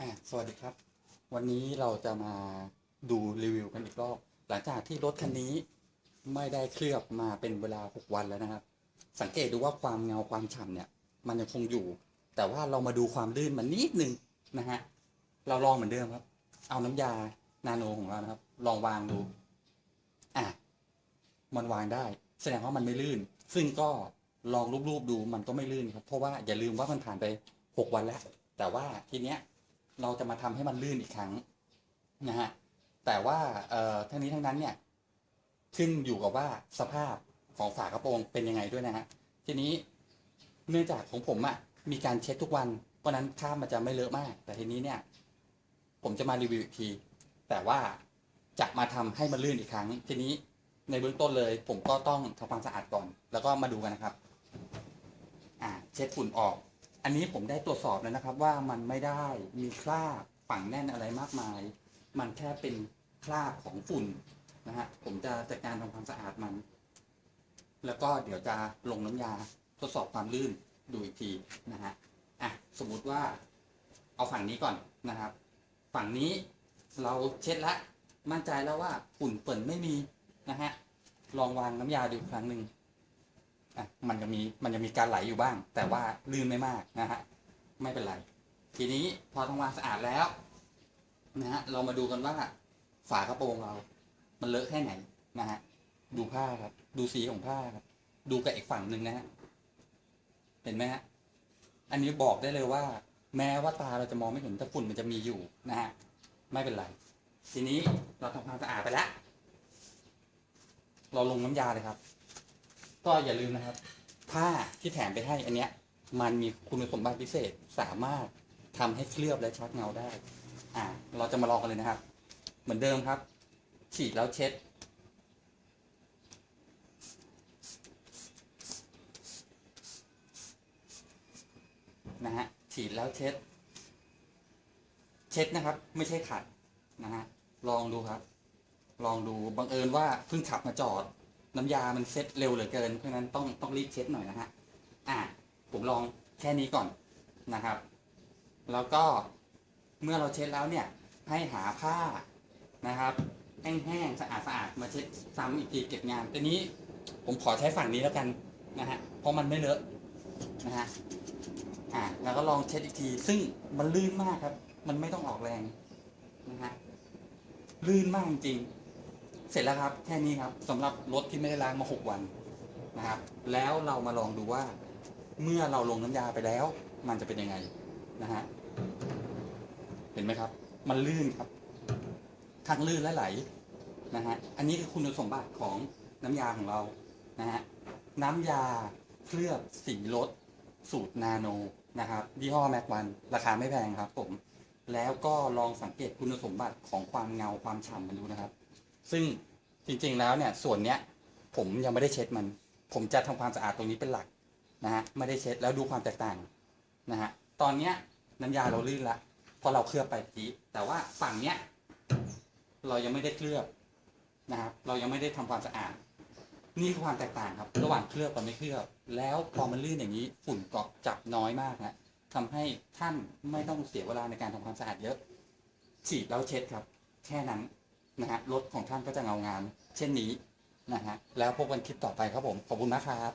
อะสวัสดีครับ วันนี้เราจะมาดูรีวิวกันอีกรอบ หลังจากที่รถคันนี้ไม่ได้เคลือบมาเป็นเวลา 6 วันแล้วนะครับ สังเกตดูว่าความเงาความฉ่ำเนี่ย มันยังคงอยู่ แต่ว่าเรามาดูความลื่นมันนิดนึงนะฮะ เราลองเหมือนเดิมครับ เอาน้ำยานาโนของเรานะครับ ลองวางดู อะ มันวางได้ แสดงว่ามันไม่ลื่น ซึ่งก็ลองรูปๆดูมันก็ไม่ลื่นครับ เพราะว่าอย่าลืมว่ามันผ่านไป 6 วันแล้ว แต่ว่าทีเนี้ย เราจะมาทำให้มันลื่นอีกครั้งนะฮะแต่ว่าเอ่อทั้งนี้ทั้งนั้นเนี่ย ขึ้นอยู่กับว่าสภาพของฝากระโปรงเป็นยังไงด้วยนะฮะทีนี้เนื่องจากของผมอะ่ะมีการเช็ดทุกวันเพราะนั้นข้ามมันจะไม่เลอะมาก แต่ทีนี้เนี่ย ผมจะมารีวิวอีกที แต่ว่าจะมาทำให้มันลื่นอีกครั้ง ทีนี้ในเบื้องต้นเลย ผมก็ต้องทำความสะอาดก่อน แล้วก็มาดูกันนะครับ อ่า เช็ดฝุ่นออก อันนี้ผมได้ตรวจสอบแล้วนะครับ ว่ามันไม่ได้มีคราบฝังแน่นอะไรมากมาย มันแค่เป็นคราบของฝุ่นนะฮะผมจะจัดการทำความสะอาดมัน แล้วก็เดี๋ยวจะลงน้ำยาทดสอบความลื่นดูอีกทีนะฮะอะสมมุติว่า เอาฝั่งนี้ก่อนนะครับ ฝั่งนี้เราเช็ดแล้วมั่นใจแล้วว่าฝุ่นเปิ่นไม่มีนะฮะลองวางน้ำยาดูครั้งหนึ่ง มันจะมีมันจะมีการไหลอยู่บ้าง แต่ว่าลื่นไม่มากนะฮะไม่เป็นไร ทีนี้พอทำความสะอาดแล้วนะฮะเรามาดูกันว่าฝากระโปรงเรา มันเลอะแค่ไหนนะฮะดูผ้าครับ ดูสีของผ้าครับ ดูกับอีกฝั่งหนึ่งนะฮะเห็นไหมฮะอันนี้บอกได้เลยว่า แม้ว่าตาเราจะมองไม่เห็นแต่ฝุ่นมันจะมีอยู่นะฮะไม่เป็นไร ทีนี้เราทำความสะอาดไปแล้วเราลงน้ำยาเลยครับ ก็อย่าลืมนะครับ ผ้าที่แถมไปให้อันเนี้ย มันมีคุณสมบัติพิเศษสามารถทำให้เคลือบและชักเงาได้ อ่า เราจะมาลองกันเลยนะครับ เหมือนเดิมครับ ฉีดแล้วเช็ด นะฮะ ฉีดแล้วเช็ด เช็ดนะครับ ไม่ใช่ขัดนะฮะ ลองดูครับ ลองดู บังเอิญว่าเพิ่งขับมาจอด น้ำยามันเซ็ตเร็วเหลือเกิน เพราะฉะนั้นต้องต้องรีบเช็ดหน่อยนะฮะอะผมลองแค่นี้ก่อนนะครับ แล้วก็เมื่อเราเช็ดแล้วเนี่ย ให้หาผ้านะครับแห้งๆสะอาดๆมาเช็ดซ้ำอีกทีเก็บงานทีนี้ผมขอใช้ฝั่งนี้แล้วกันนะฮะเพราะมันไม่เลอะนะฮะอะแล้วก็ลองเช็ดอีกที ซึ่งมันลื่นมากครับ มันไม่ต้องออกแรงนะฮะลื่นมากจริง เสร็จแล้วครับแค่นี้ครับสำหรับรถที่ไม่ได้ล้างมา 6 วันนะครับ แล้วเรามาลองดูว่า เมื่อเราลงน้ำยาไปแล้ว มันจะเป็นยังไงนะฮะเห็นไหมครับ มันลื่นครับทั้งลื่นและไหลนะฮะอันนี้คือคุณสมบัติของน้ำยาของเรานะฮะน้ำยาเคลือบสีรถสูตรนาโนนะครับยี่ห้อแม็กวันราคาไม่แพงครับผม แล้วก็ลองสังเกตคุณสมบัติของความเงาความฉ่ำมันดูนะครับ ซึ่งจริงๆแล้วเนี่ยส่วนเนี้ยผมยังไม่ได้เช็ดมัน ผมจะทำความสะอาดตรงนี้เป็นหลักนะฮะไม่ได้เช็ดแล้วดูความแตกต่างนะฮะตอนเนี้ยน้ำยาเราลื่นละพราะเราเคลือบไปทีแต่ว่าฝั่งเนี้ยเรายังไม่ได้เคลือบนะครับเรายังไม่ได้ทำความสะอาดนี่คือความแตกต่างครับ ระหว่างเคลือบกับไม่เคลือบ แล้วพอมันลื่นอย่างนี้ฝุ่นเกาะจับน้อยมากนะทำให้ท่านไม่ต้องเสียเวลาในการทำความสะอาดเยอะฉีดแล้วเช็ดครับ แค่นั้น นะฮะรถของท่านก็จะเงางามเช่นนี้นะฮะแล้วพบกันคลิปต่อไปครับผมขอบคุณนะครับ